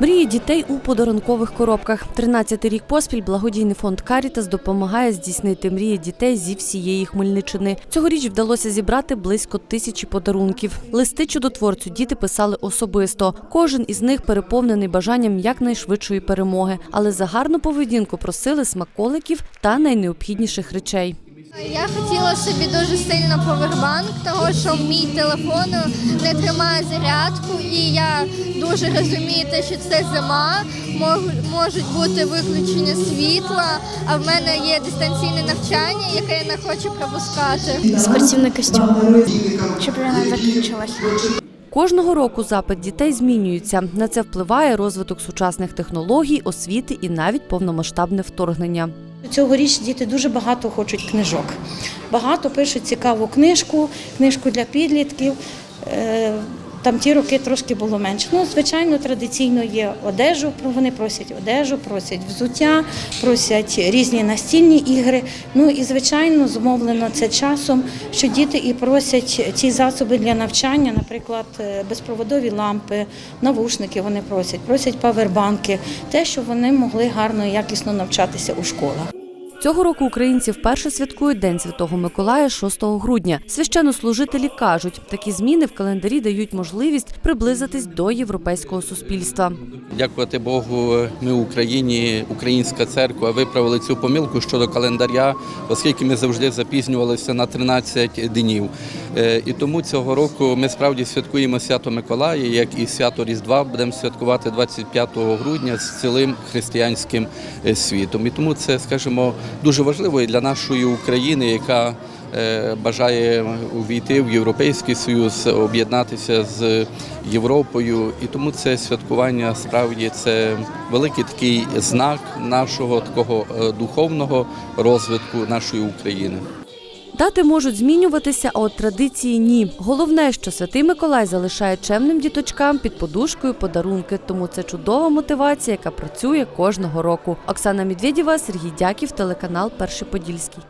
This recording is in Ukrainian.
Мрії дітей у подарункових коробках. 13-й рік поспіль благодійний фонд Карітас допомагає здійснити мрії дітей зі всієї Хмельниччини. Цьогоріч вдалося зібрати близько тисячі подарунків. Листи чудотворцю діти писали особисто. Кожен із них переповнений бажанням якнайшвидшої перемоги, але за гарну поведінку просили смаколиків та найнеобхідніших речей. Я хотіла собі дуже сильно повербанк, того що мій телефон не тримає зарядку, і я дуже розумію, те, що це зима, можуть бути виключення світла, а в мене є дистанційне навчання, яке я не хочу пропускати. спортивний костюм, щоб вона закінчилась. Кожного року запит дітей змінюється. На це впливає розвиток сучасних технологій, освіти і навіть повномасштабне вторгнення. Цьогоріч діти дуже багато хочуть книжок. Багато пишуть цікаву книжку, книжку для підлітків. Там ті роки трошки було менше. Ну, звичайно, традиційно є одежу. Вони просять одежу, просять взуття, просять різні настільні ігри. Ну і звичайно, зумовлено це часом, що діти і просять ті засоби для навчання, наприклад, е, безпроводові лампи, навушники. Вони просять, просять павербанки, те, що вони могли гарно і якісно навчатися у школах. Цього року українці вперше святкують День Святого Миколая 6 грудня. Священнослужителі кажуть, такі зміни в календарі дають можливість приблизитись до європейського суспільства. Дякувати Богу, ми в Україні, українська церква виправили цю помилку щодо календаря, оскільки ми завжди запізнювалися на 13 днів. Е, І тому цього року ми справді святкуємо свято Миколая, як і свято Різдва будемо святкувати 25 грудня з цілим християнським е, світом. І тому це, скажімо, дуже важливо і для нашої України, яка е, бажає увійти в Європейський Союз, об'єднатися з Європою. І тому це святкування справді це великий такий знак нашого такого духовного розвитку нашої України. Дати можуть змінюватися, а от традиції ні. Головне, що святий Миколай залишає чемним діточкам під подушкою подарунки. Тому це чудова мотивація, яка працює кожного року. Оксана Медведєва, Сергій Дяків, телеканал Перший Подільський.